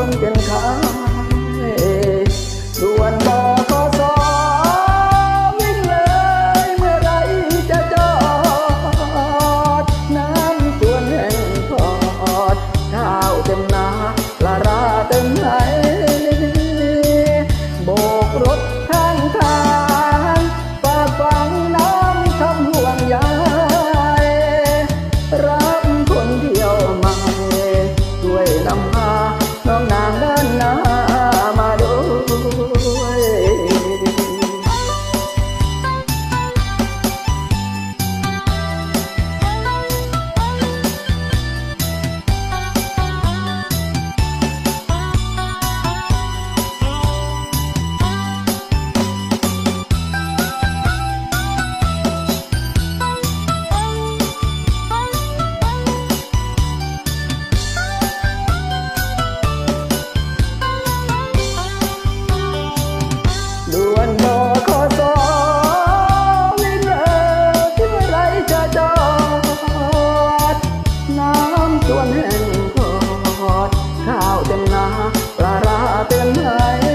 คนเป็นข้า วนแห่งทอดข้าวเต็มนาปลาราเต็มไห